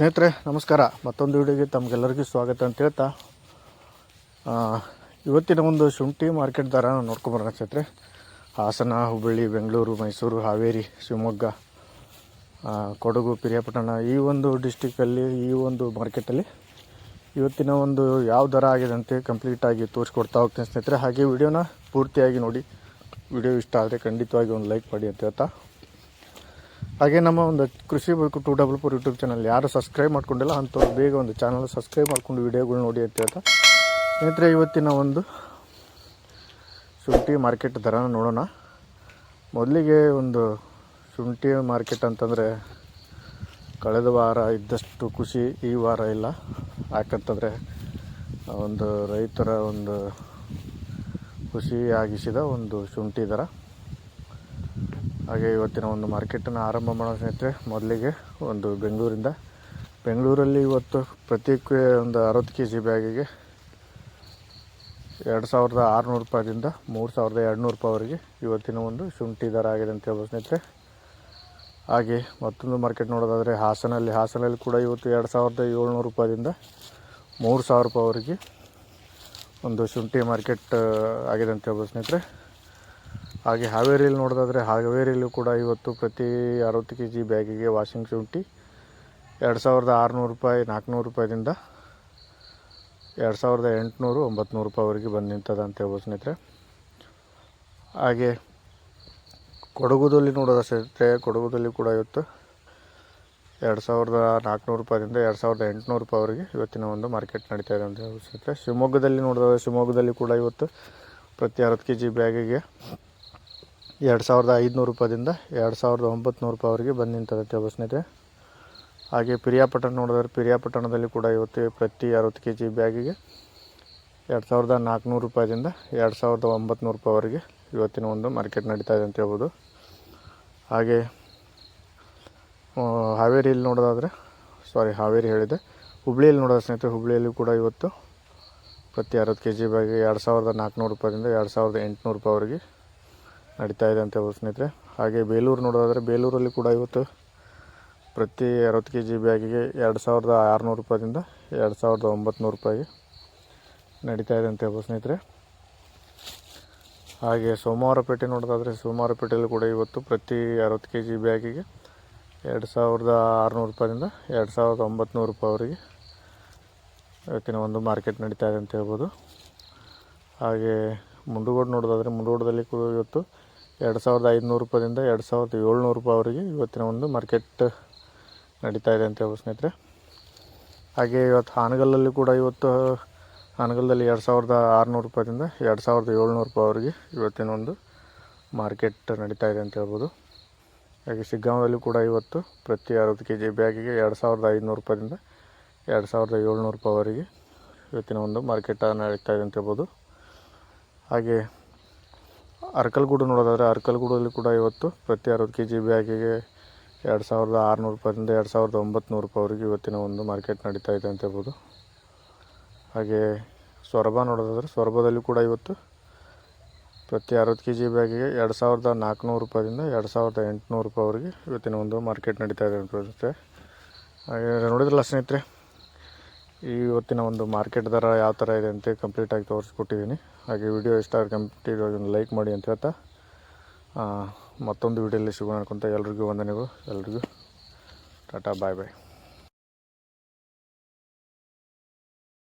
ಸ್ನೇಹಿತರೆ, ನಮಸ್ಕಾರ. ಮತ್ತೊಂದು ವಿಡಿಯೋಗೆ ತಮಗೆಲ್ಲರಿಗೂ ಸ್ವಾಗತ ಅಂತ ಹೇಳ್ತಾ ಇವತ್ತಿನ ಒಂದು ಶುಂಠಿ ಮಾರ್ಕೆಟ್ ದರ ನೋಡ್ಕೊಂಬರೋಣ ಸ್ನೇಹಿತರೆ. ಹಾಸನ, ಹುಬ್ಬಳ್ಳಿ, ಬೆಂಗಳೂರು, ಮೈಸೂರು, ಹಾವೇರಿ, ಶಿವಮೊಗ್ಗ ಕೊಡಗು, ಪಿರಿಯಾಪಟ್ಟಣ ಈ ಒಂದು ಡಿಸ್ಟಿಕ್ಕಲ್ಲಿ ಈ ಒಂದು ಮಾರ್ಕೆಟಲ್ಲಿ ಇವತ್ತಿನ ಒಂದು ಯಾವ ದರ ಆಗಿದೆ ಅಂತ ಕಂಪ್ಲೀಟಾಗಿ ತೋರಿಸ್ಕೊಡ್ತಾ ಹೋಗ್ತೀನಿ ಸ್ನೇಹಿತರೆ. ಹಾಗೆ ವಿಡಿಯೋನ ಪೂರ್ತಿಯಾಗಿ ನೋಡಿ. ವಿಡಿಯೋ ಇಷ್ಟ ಆದರೆ ಖಂಡಿತವಾಗಿ ಒಂದು ಲೈಕ್ ಮಾಡಿ ಅಂತ ಹೇಳ್ತಾ ಹಾಗೆ ನಮ್ಮ ಒಂದು Krishi Baduku two double four YouTube channel ಯಾರು ಸಬ್ಸ್ಕ್ರೈಬ್ ಮಾಡ್ಕೊಂಡಿಲ್ಲ, ಅಂಥವ್ರು ಬೇಗ ಒಂದು ಚಾನಲ್ ಸಬ್ಸ್ಕ್ರೈಬ್ ಮಾಡ್ಕೊಂಡು ವಿಡಿಯೋಗಳು ನೋಡಿ ಅಂತ ಹೇಳ್ತಾ. ಸ್ನೇಹಿತರೆ, ಇವತ್ತಿನ ಒಂದು ಶುಂಠಿ ಮಾರ್ಕೆಟ್ ದರನ ನೋಡೋಣ. ಮೊದಲಿಗೆ ಒಂದು ಶುಂಠಿ ಮಾರ್ಕೆಟ್ ಅಂತಂದರೆ ಕಳೆದ ವಾರ ಇದ್ದಷ್ಟು ಖುಷಿ, ಈ ವಾರ ಇಲ್ಲ. ಯಾಕಂತಂದರೆ ಒಂದು ರೈತರ ಒಂದು ಖುಷಿಯಾಗಿಸಿದ ಒಂದು ಶುಂಠಿ ದರ. ಹಾಗೆ ಇವತ್ತಿನ ಒಂದು ಮಾರ್ಕೆಟನ್ನು ಆರಂಭ ಮಾಡೋ ಸ್ನೇಹಿತರೆ. ಮೊದಲಿಗೆ ಒಂದು ಬೆಂಗಳೂರಿಂದ. ಬೆಂಗಳೂರಲ್ಲಿ ಇವತ್ತು ಪ್ರತಿ ಒಂದು ಅರವತ್ತು ಕೆ ಜಿ ಬ್ಯಾಗಿಗೆ ಎರಡು ಸಾವಿರದ ಆರುನೂರು ರೂಪಾಯಿಂದ ಮೂರು ಸಾವಿರದ ಎರಡುನೂರು ರೂಪಾಯಿವರೆಗೆ ಇವತ್ತಿನ ಒಂದು ಶುಂಠಿ ದರ ಆಗಿದೆ ಅಂತ ಹೇಳ್ಬೋದು ಸ್ನೇಹಿತರೆ. ಹಾಗೆ ಮತ್ತೊಂದು ಮಾರ್ಕೆಟ್ ನೋಡೋದಾದರೆ ಹಾಸನಲ್ಲಿ. ಹಾಸನಲ್ಲಿ ಕೂಡ ಇವತ್ತು ಎರಡು ಸಾವಿರದ ಏಳ್ನೂರು ರೂಪಾಯಿಂದ ಮೂರು ಸಾವಿರ ರೂಪಾಯಿವರೆಗೆ ಒಂದು ಶುಂಠಿ ಮಾರ್ಕೆಟ್ ಆಗಿದೆ ಅಂತ ಹೇಳ್ಬೋದು ಸ್ನೇಹಿತರೆ. ಹಾಗೆ ಹಾವೇರಿಯಲ್ಲಿ ನೋಡೋದಾದರೆ ಹಾವೇರಿಯಲ್ಲೂ ಕೂಡ ಇವತ್ತು ಪ್ರತಿ ಅರವತ್ತು ಕೆ ಜಿ ಬ್ಯಾಗಿಗೆ ವಾಷಿಂಗ್ ಶುಂಠಿ ಎರಡು ಸಾವಿರದ ಆರುನೂರು ರೂಪಾಯಿ, ನಾಲ್ಕುನೂರು ರೂಪಾಯಿದಿಂದ ಎರಡು ಸಾವಿರದ ಎಂಟುನೂರು ಒಂಬತ್ತು ರೂಪಾಯಿವರೆಗೆ ಬಂದು ನಿಂತದ ಅಂತ ಹೇಳ್ಬೋದು ಸ್ನೇಹಿತರೆ. ಹಾಗೆ ಕೊಡಗುದಲ್ಲಿ ನೋಡೋದ ಸ್ನೇಹಿತರೆ, ಕೊಡಗುದಲ್ಲಿ ಕೂಡ ಇವತ್ತು ಎರಡು ಸಾವಿರದ ನಾಲ್ಕುನೂರು ರೂಪಾಯಿಂದ ಎರಡು ಸಾವಿರದ ಎಂಟುನೂರು ರೂಪಾಯಿವರೆಗೆ ಇವತ್ತಿನ ಒಂದು ಮಾರ್ಕೆಟ್ ನಡೀತಾ ಇದೆ ಅಂತ ಹೇಳ್ಬೋದು ಸ್ನೇಹಿತರೆ. ಶಿವಮೊಗ್ಗದಲ್ಲಿ ನೋಡಿದಾಗ ಶಿವಮೊಗ್ಗದಲ್ಲಿ ಕೂಡ ಇವತ್ತು ಪ್ರತಿ ಅರವತ್ತು ಕೆ ಜಿ ಬ್ಯಾಗಿಗೆ ಎರಡು ಸಾವಿರದ ಐದುನೂರು ರೂಪಾಯಿಂದ ಎರಡು ಸಾವಿರದ ಒಂಬತ್ತು ರೂಪಾಯಿವರೆಗೆ ಬಂದು ನಿಂತದೆ ಅಂತ ಹೇಳ್ಬೋದು ಸ್ನೇಹಿತರೆ. ಹಾಗೆ ಪಿರಿಯಾಪಟ್ಟಣ ನೋಡಿದ್ರೆ ಪಿರಿಯಾಪಟ್ಟಣದಲ್ಲಿ ಕೂಡ ಇವತ್ತು ಪ್ರತಿ ಅರವತ್ತು ಕೆ ಜಿ ಬ್ಯಾಗಿಗೆ ಎರಡು ಸಾವಿರದ ನಾಲ್ಕುನೂರು ರೂಪಾಯಿಂದ ಎರಡು ಸಾವಿರದ ಒಂಬತ್ತು ರೂಪಾಯಿವರೆಗೆ ಇವತ್ತಿನ ಒಂದು ಮಾರ್ಕೆಟ್ ನಡೀತಾ ಇದೆ ಅಂತ ಹೇಳ್ಬೋದು. ಹಾಗೆ ಹಾವೇರಿಯಲ್ಲಿ ನೋಡೋದಾದರೆ ಸಾರಿ ಹಾವೇರಿ ಹೇಳಿದೆ. ಹುಬ್ಳಿಯಲ್ಲಿ ನೋಡೋದು ಸ್ನೇಹಿತರೆ, ಹುಬ್ಳಿಯಲ್ಲಿ ಕೂಡ ಇವತ್ತು ಪ್ರತಿ ಅರವತ್ತು ಕೆ ಜಿ ಬ್ಯಾಗಿಗೆ ಎರಡು ಸಾವಿರದ ನಾಲ್ಕುನೂರು ರೂಪಾಯಿಂದ ಎರಡು ಸಾವಿರದ ಎಂಟುನೂರು ರೂಪಾಯಿವರೆಗೆ ನಡೀತಾ ಇದೆ ಅಂತ ಹೇಳ್ಬೋದು ಸ್ನೇಹಿತರೆ. ಹಾಗೆ ಬೇಲೂರು ನೋಡೋದಾದರೆ ಬೇಲೂರಲ್ಲಿ ಕೂಡ ಇವತ್ತು ಪ್ರತಿ ಅರವತ್ತು ಕೆ ಜಿ ಬ್ಯಾಗಿಗೆ ಎರಡು ಸಾವಿರದ ಆರುನೂರು ರೂಪಾಯಿಂದ ಎರಡು ಸಾವಿರದ ಒಂಬತ್ತು ರೂಪಾಯಿಗೆ ನಡೀತಾ ಇದೆ ಅಂತ ಹೇಳ್ಬೋದು ಸ್ನೇಹಿತರೆ. ಹಾಗೆ ಸೋಮವಾರಪೇಟೆ ನೋಡೋದಾದರೆ ಸೋಮವಾರಪೇಟೆಯಲ್ಲಿ ಕೂಡ ಇವತ್ತು ಪ್ರತಿ ಅರವತ್ತು ಕೆ ಜಿ ಬ್ಯಾಗಿಗೆ ಎರಡು ಸಾವಿರದ ಆರುನೂರು ರೂಪಾಯಿಂದ ಎರಡು ಸಾವಿರದ ಒಂಬತ್ತು ರೂಪಾಯಿವರೆಗೆ ಇವತ್ತಿನ ಒಂದು ಮಾರ್ಕೆಟ್ ನಡೀತಾ ಇದೆ ಅಂತ ಹೇಳ್ಬೋದು. ಹಾಗೆ ಮುಂಡಗೋಡು ನೋಡೋದಾದರೆ ಮುಂಡಗೋಡದಲ್ಲಿ ಕೂಡ ಇವತ್ತು ಎರಡು ಸಾವಿರದ ಐದುನೂರು ರೂಪಾಯಿಂದ ಎರಡು ಸಾವಿರದ ಏಳ್ನೂರು ರೂಪಾಯಿವರೆಗೆ ಇವತ್ತಿನ ಒಂದು ಮಾರ್ಕೆಟ್ ನಡೀತಾ ಇದೆ ಅಂತ ಹೇಳ್ಬೋದು ಸ್ನೇಹಿತರೆ. ಹಾಗೆ ಇವತ್ತು ಹಾನಗಲ್ಲಲ್ಲಿ ಕೂಡ ಇವತ್ತು ಹಾನಗಲ್ದಲ್ಲಿ ಎರಡು ಸಾವಿರದ ಆರುನೂರು ರೂಪಾಯಿಂದ ಎರಡು ಸಾವಿರದ ಏಳ್ನೂರು ರೂಪಾಯಿವರೆಗೆ ಇವತ್ತಿನ ಒಂದು ಮಾರ್ಕೆಟ್ ನಡೀತಾ ಇದೆ ಅಂತ ಹೇಳ್ಬೋದು. ಹಾಗೆ ಶಿಗ್ಗಾಂವದಲ್ಲಿ ಕೂಡ ಇವತ್ತು ಪ್ರತಿ ಅರವತ್ತು ಕೆ ಜಿ ಬ್ಯಾಗಿಗೆ ಎರಡು ಸಾವಿರದ ಐದುನೂರು ರೂಪಾಯಿಂದ ಎರಡು ಸಾವಿರದ ಏಳ್ನೂರು ರೂಪಾಯಿವರೆಗೆ ಇವತ್ತಿನ ಒಂದು ಮಾರ್ಕೆಟ್ ನಡೀತಾ ಇದೆ ಅಂತ ಹೇಳ್ಬೋದು. ಹಾಗೆ ಅರ್ಕಲ್ಗೂಡು ನೋಡೋದಾದರೆ ಅರ್ಕಲ್ಗೂಡಲ್ಲಿ ಕೂಡ ಇವತ್ತು ಪ್ರತಿ ಅರವತ್ತು ಕೆ ಜಿ ಬ್ಯಾಗಿಗೆ ಎರಡು ಸಾವಿರದ ಆರುನೂರು ರೂಪಾಯಿಂದ ಎರಡು ಸಾವಿರದ ಒಂಬತ್ತು ರೂಪಾಯಿವರೆಗೆ ಇವತ್ತಿನ ಒಂದು ಮಾರ್ಕೆಟ್ ನಡೀತಾ ಇದೆ ಅಂತ ಹೇಳ್ಬೋದು. ಹಾಗೆ ಸೊರಬ ನೋಡೋದಾದರೆ ಸೊರಬದಲ್ಲಿ ಕೂಡ ಇವತ್ತು ಪ್ರತಿ ಅರವತ್ತು ಕೆ ಜಿ ಬ್ಯಾಗಿಗೆ ಎರಡು ಸಾವಿರದ ನಾಲ್ಕುನೂರು ರೂಪಾಯಿಂದ ಎರಡು ಸಾವಿರದ ಎಂಟುನೂರು ರೂಪಾಯಿವರೆಗೆ ಇವತ್ತಿನ ಒಂದು ಮಾರ್ಕೆಟ್ ನಡೀತಾ ಇದೆ ಅಂತ ಅನಿಸುತ್ತೆ ಹಾಗೆ ನೋಡಿದ್ರಲ್ಲ ಸ್ನೇಹಿತರೆ ಇವತ್ತಿನ ಒಂದು ಮಾರ್ಕೆಟ್ ದರ ಯಾವ ಥರ ಇದೆ ಅಂತ ಕಂಪ್ಲೀಟಾಗಿ ತೋರಿಸ್ಕೊಟ್ಟಿದ್ದೀನಿ ಹಾಗೆ ವಿಡಿಯೋ ಇಷ್ಟ ಆದರೆ ಕಂಪ್ಲೀಟ್ ಒಂದು ಲೈಕ್ ಮಾಡಿ ಅಂತ ಹೇಳ್ತಾ ಮತ್ತೊಂದು ವಿಡಿಯೋಲಿ ಸಿಗೋಣ ಅನ್ಕೊಂತ ಎಲ್ರಿಗೂ ವಂದನೆಗಳು. ಎಲ್ರಿಗೂ. ಟಾಟಾ ಬಾಯ್ ಬಾಯ್